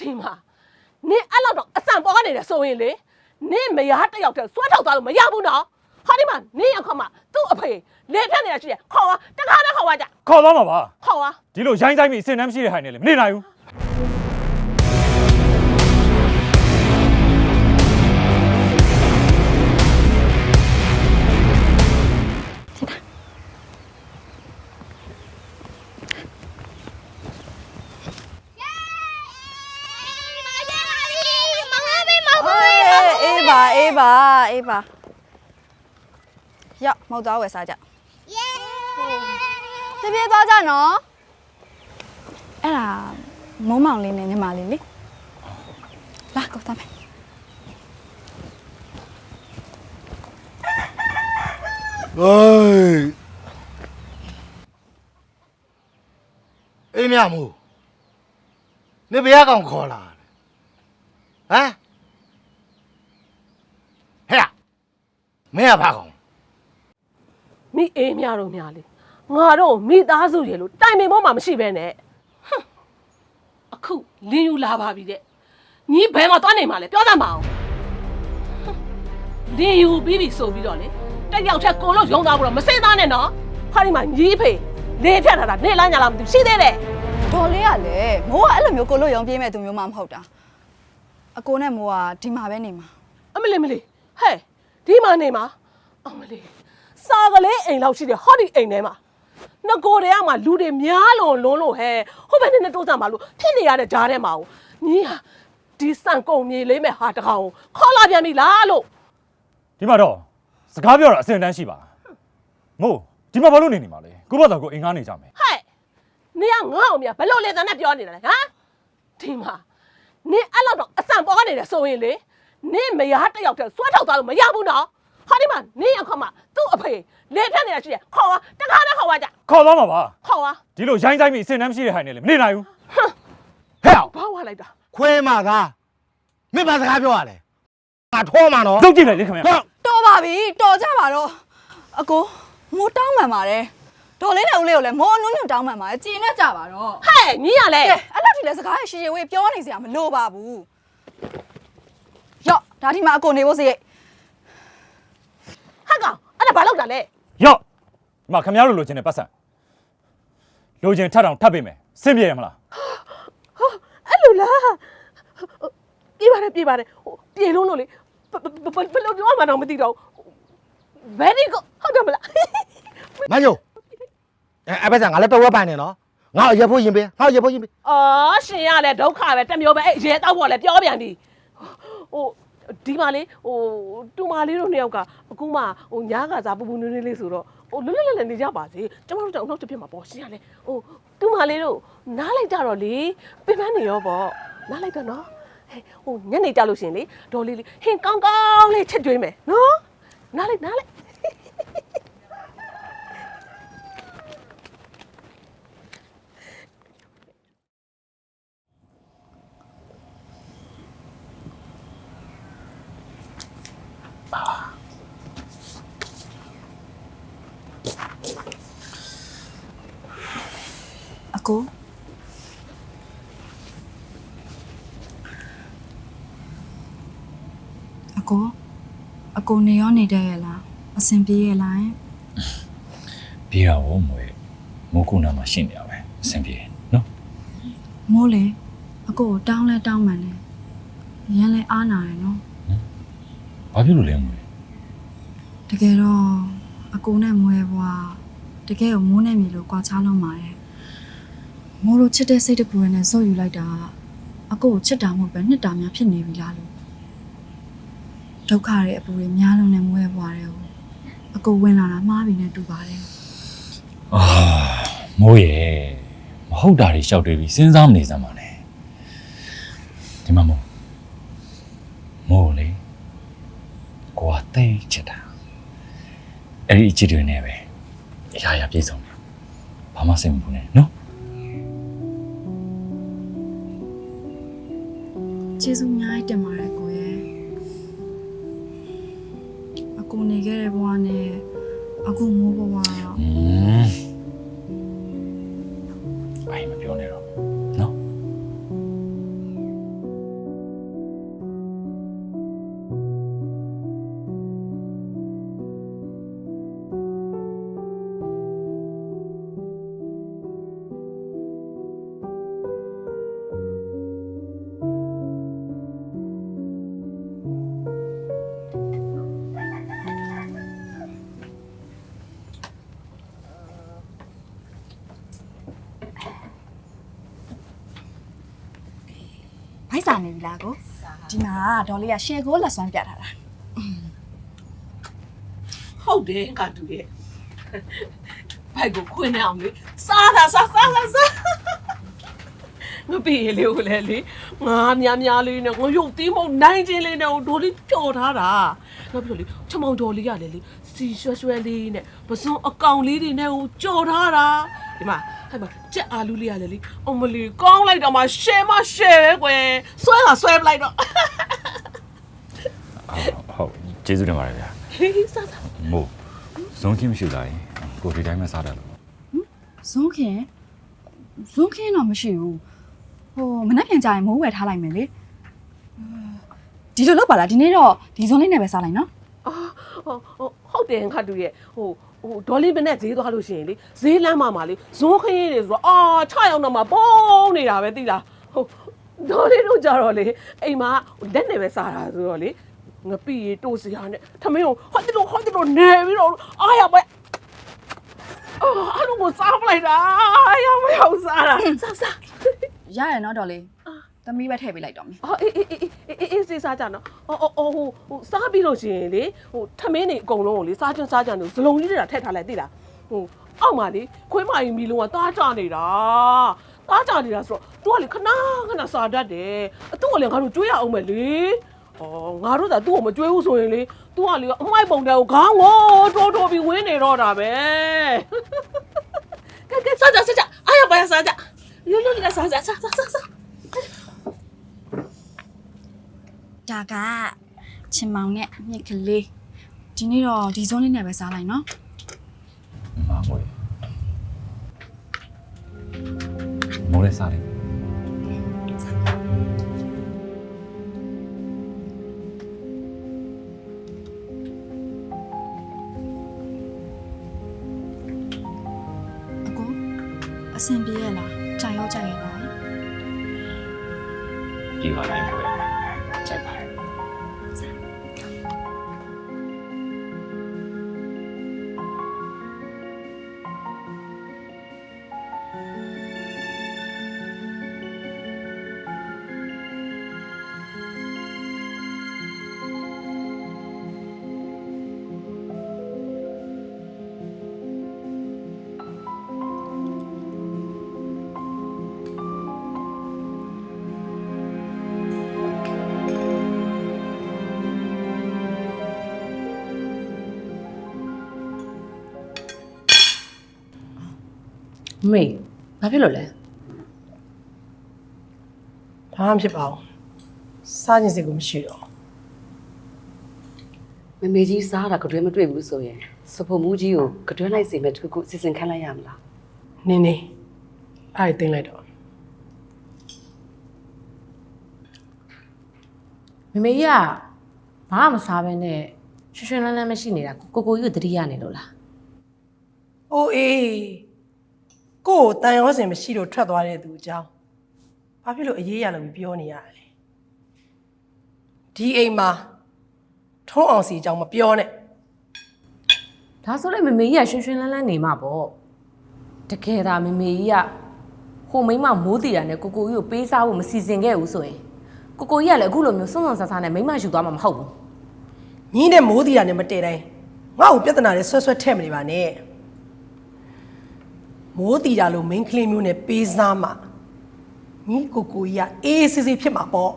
ဒီမှာနင်အဲ့လောက်တော့အစံပေါ်ကနေတယ်ဆိုရင်လေနင်မယားတစ်ယောက်တည်းစွဲထောက်သွားလို့မရဘူးနော်ဟာဒီမှာနင်ရောက်ခါမှာသူ့အဖေလေဖြတ်နေတာရှိတယ်ခေါ်ပါတခါတည်းခေါ်ပါကြခေါ်သွားမှာပါခေါ်ပါဒီလိုရိုင်းဆိုင်ပြီးအစင်တမ်းမရှိတဲ့ဟိုင်နေလေမနေနိုင်ဘူး ရောက်မောက်သွားဝယ်စားကြပြေးပြေးသွားကြနော်အဲ့ဒါမုံမောင်လေးနဲ့ညီမလေးလေလာကောသားမယ်ဟေးအေးမြမို့နေဘယ်ကောင်ခေါ်လာဟမ်ဟဲ့မင်းကဘာကောင် မိအေးများတော့များလေငါတော့မိသားစုရေလို့တိုင်ပင်ပေါ်မှာမရှိပဲနဲ့ဟွန်းအခုလင်းယူလာပါပြီတဲ့ညီဘယ်မှာသွားနေမှာလဲပြောတတ်မအောင်ဟွန်းလင်းယူပြီးပြီဆိုပြီးတော့လေတက်ယောက်ထက်ကိုလို့ရုံသားဖို့တော့မစိမ့်သားနဲ့နော်ခါဒီမှာညီဖေလေဖြတ်ထားတာနေလားညာလားမသိဘူးရှိသေးတယ်ဒေါ်လေးကလည်းမိုးကအဲ့လိုမျိုးကိုလို့ရုံပြေးမဲ့သူမျိုးမှမဟုတ်တာအကိုနဲ့မိုးကဒီမှာပဲနေမှာအမလေးမလေးဟဲ့ဒီမှာနေမှာအမလေး စာကလေးအိမ်လောက်ရှိတယ်ဟောဒီအိမ်ထဲမှာငကိုတွေကမှလူတွေများလို့လုံးလို့ဟဲ့ဟိုဘက်နဲ့နဲ့တိုးစားမှာလို့ဖြစ်နေရတဲ့ဂျားထဲမှာကိုညီဟာဒီစံကုန်မြေလေးမဲ့ဟာတကောင်ကိုခေါ်လာပြန်ပြီလားလို့ဒီမှာတော့စကားပြောတာအစင်တမ်းရှိပါမို့ဒီမှာဘာလို့နေနေမှာလဲကိုယ့်ဘာသာကိုယ်အင်ကားနေကြမယ်ဟဲ့နေကငါ့အောင်မြဘယ်လို့လဲတန်းနဲ့ပြောနေတာလဲဟမ်ဒီမှာနေအဲ့လောက်တော့အစံပေါ်ကနေတယ်ဆိုရင်လေနေမယားတစ်ယောက်တည်းစွဲထောက်သွားလို့မရဘူးနော်ဟာဒီမှာနေရောက်ခါမှာ သူ့အဖေလေဖြတ်နေတာရှိတယ်ခေါ်ပါတခါတည်းခေါ်ပါကြခေါ်သွားမှာပါခေါ်ပါဒီလိုရိုင်းဆိုင်ပြီးအစင်တမ်းမရှိတဲ့ဟိုင်နေလေမနေနိုင်ဘူးဟဲ့ဘာဝလိုက်တာခွဲမှာသားမင်းဘာစကားပြောရလဲငါထောမှာနော်တုတ်ကြည့်လိုက်လေခင်ဗျာဟောတော်ပါပြီတော်ကြပါတော့အကိုမိုးတောင်းမှန်ပါတယ်ဒေါ်လေးနဲ့ဦးလေးကိုလည်းမိုးအနုံညွန့်တောင်းမှန်ပါတယ်ကြည်နဲ့ကြပါတော့ဟဲ့ညီရလဲကဲအဲ့လောက်ထိလဲစကားရရှည်ရှည်ဝေးပြောနေစရာမလိုပါဘူးရော့ဒါဒီမှာအကိုနေဖို့စိတ်ဟက်ကောင် အဲ့ဒါဘာလောက်တာလဲရော့ဒီမှာခင်ဗျားတို့လိုချင်တဲ့ပတ်စံလိုချင်ထပ်တောင်ထပ်ပေးမယ်စင်ပြေရမလားအဲ့လိုလားပြေးပါတယ်ပြေးပါတယ်ဟိုပြေလုံးလို့လေဘဘဘဘယ်လိုပြောမှတော့မသိတော့ဘူး very good ဟုတ်တယ်မလားမညိုအဲအဘက်ဆန်ငါလည်းတော့ဝက်ပိုင်နေနော်ငါရဖို့ရင်ပေးငါရဖို့ရင်ပေးအော်ရှင်ရလဲဒုက္ခပဲတစ်မျိုးပဲအဲ့ရဲတောက်ဖို့လဲပြောပြန်ပြီဟို ဒီမှာလေဟိုတူမလေးတို့နှစ်ယောက်ကအခုမှဟိုညားကစားပူပူနွေးနွေးလေးဆိုတော့ဟိုလွတ်လွတ်လပ်လပ်နေကြပါစေကျမတို့ကြောင့်နောက်တစ်ပြစ်မှာပေါ့ရှင်ရလဲဟိုတူမလေးတို့နားလိုက်ကြတော့လေပင်ပန်းနေရောပေါ့နားလိုက်တော့နော်ဟဲ့ဟိုညနေကြလို့ရှင်လေဒေါ်လေးလေးဟင်ကောင်းကောင်းလေးချက်ကျွေးမယ်နော်နားလိုက်နားလိုက် အကိုအကိုအကိုနေရောနေတဲ့ရလားအဆင်ပြေရလားပြေးတာဘောမွေမိုးကုနာမှာရှင်းနေရပဲအဆင်ပြေနော်မိုးလေအကိုကိုတောင်းလဲတောင်းမှန်တယ်ရမ်းလဲအားနာရယ်နော်ဘာဖြစ်လို့လဲမွေတကယ်တော့ အကိုနဲ့မွဲဘွားတကယ်ကိုမိုးနဲ့မြေလို့ကြွားချလုံးပါတယ်မိုးလိုချစ်တဲ့စိတ်တကူရနဲ့ဇော့ယူလိုက်တာအကိုကိုချစ်တာမဟုတ်ပဲနှစ်တာများဖြစ်နေပြီလားလို့ဒုက္ခရဲ့အပူတွေများလုံးနဲ့မွဲဘွားတယ်ကိုအကိုဝင်လာတာမှားပြီနဲ့တူပါတယ်အာမိုးရဲ့မဟုတ်တာတွေရှောက်တွေးပြီးစဉ်းစားမနေစမ်းပါနဲ့ဒီမှာမိုးမိုးလေကိုကတိတ်ချစ်တာ အဲ့ဒီအချစ်တွေနဲ့ပဲအရာရာပြည့်စုံတယ်ဘာမှစိတ်မပူနဲ့နော်ကျေးဇူးအများကြီးတင်ပါတယ်ကိုရဲ့အကူနေခဲ့တဲ့ဘဝနဲ့အခုမိုးဘဝတော့อืม နေပြီလားကိုဒီမှာဒေါ်လေးကရှယ်ကိုလက်စွမ်းပြထားတာဟုတ်တယ်ငါတူရဲ့ဘိုက်ကိုခွင်းနေအောင်လေစားတာစားစားစားစားငါပြေးလေဦးလေလေငါများများလေးနဲ့ငါရုပ်သေးမဟုတ်နိုင်ချင်းလေးနဲ့ဒေါ်လေးပျော်ထားတာနောက်ပြီးတော့လေချမောင်ဒေါ်လေးရတယ်လေစီရွှဲရွှဲလေးနဲ့ပစုံအကောင်လေးတွေနဲ့ကိုကြော်ထားတာ ဒီမှာဟဲ့မကြက်အာလူလေးရတယ်လေအမလီကောင်းလိုက်တော့မှရှယ်မရှယ်ပဲကွယ်ဆွဲတာဆွဲပလိုက်တော့ဟုတ်ကျေးဇူးတင်ပါတယ်ဗျာဟေးစားစားမို့ဇုံးချင်းမရှိလာရင်ကိုဒီတိုင်းပဲစားတယ်လို့ဇွန်းခင်ဇွန်းခင်တော့မရှိဘူးဟိုမနှက်ပြန်ကြရင်မိုးဝယ်ထားလိုက်မယ်လေဒီလိုလုပ်ပါလားဒီနေ့တော့ဒီဇွန်းလေးနဲ့ပဲစားလိုက်နော်အာ ဟုတ်ဟုတ်ဟုတ်တယ်ခါတူရဲ့ဟိုဟိုဒေါ်လေးမနဲ့ဈေးသွားလို့ရှိရင်လေဈေးလမ်းမှာမှာလေဇွန်းခင်းနေဆိုတော့အာ6ရောက်တော့မှပုံနေတာပဲသိလားဟိုဒေါ်လေးတို့ကြတော့လေအိမ်မှာလက်နဲ့ပဲစားတာဆိုတော့လေငပိရီတိုးစရာနဲ့ထမင်းကိုဟော့တလို့ဟော့တလို့နေပြီးတော့အားရပဲအာအဲ့လိုကိုစားပလိုက်တာအားရမရောက်စားတာစားစားရရနော်ဒေါ်လေး သမီးပဲထည့်ပေးလိုက်တော့မယ်အော်အေးအေးအေးအေးအေးအေးစေးစားကြနော်အော်အော်အော်ဟိုဟိုစားပြီးလို့ရှိရင်လေဟိုထမင်းတွေအကုန်လုံးကိုလေစားချင်စားချင်လို့ဇလုံးကြီးတွေတာထည့်ထားလိုက်သိလားဟိုအောက်မှာလေခွေးမကြီးမီလုံးကတားကြနေတာတားကြနေတာဆိုတော့ तू ကလေခဏခဏစားတတ်တယ်အတူကလည်းငါတို့ကြွေးရအောင်မယ်လေအော်ငါတို့ကသူ့ကိုမကြွေးဘူးဆိုရင်လေ तू ကလေအမိုက်ပုံတဲ့ကိုခေါင်းကိုတိုးတိုးပြီးဝင်းနေတော့တာပဲကဲကဲစားကြစားကြအားရပါရစားကြလွတ်လွတ်လေးစားကြစားစားစားစား ဒါကချင်မောင်နဲ့မြစ်ကလေးဒီနေ့တော့ဒီဇွန်းလေးနဲ့ပဲစားလိုက်နော်မမို့မိုးလေးစားတယ်အကိုအဆင်ပြေရဲ့လားကြာရောကြာရဲ့လားကြည်ပါလိုက် မေဘာဖြစ်လို့လဲဘာမှဖြစ်ပါဘူးစားခြင်းစိတ်ကိုမရှိတော့မမေကြီးစားတာကြွယ်မတွေ့ဘူးဆိုရင်စဖို့မူကြီးကိုကြွယ်လိုက်စေမဲ့တခုခုစီစဉ်ခန့်လိုက်ရမလားနင်းနေအဲ့ဒါတင်လိုက်တော့မမေကြီးကဘာမှမစားဘဲနဲ့ရွှွှွှွှလန်းလန်းမရှိနေတာကိုကိုကြီးကိုတတိယနေလို့လားအိုးအေး ကို့ကိုတန်ရောစင်မရှိလို့ထွက်သွားတဲ့သူအကြောင်းဘာဖြစ်လို့အေးရလို့ပြောနေရလဲဒီအိမ်မှာထုံးအောင်စီအကြောင်းမပြောနဲ့ဒါဆိုလည်းမမေကြီးကရွှွှွှွှလန်းလန်းနေမှာပေါ့တကယ်ဒါမမေကြီးကဟိုမိန်းမမိုးတီတာနဲ့ကိုကိုကြီးကိုပေးစားဖို့မစီစဉ်ခဲ့ဘူးဆိုရင်ကိုကိုကြီးကလည်းအခုလိုမျိုးစွန့်စွန့်ဆားဆားနဲ့မိန်းမယူသွားမှာမဟုတ်ဘူးညီးတဲ့မိုးတီတာနဲ့မတည့်တိုင်းငါ့ကိုပြဿနာတွေဆွဲဆွဲထဲ့မနေပါနဲ့ မိုးတီတာလို့ main ကလေးမျိုးနဲ့ပေးစားမှညီးကိုကိုကြီးကအေးအေးဆေးဆေးဖြစ်မှာပေါ့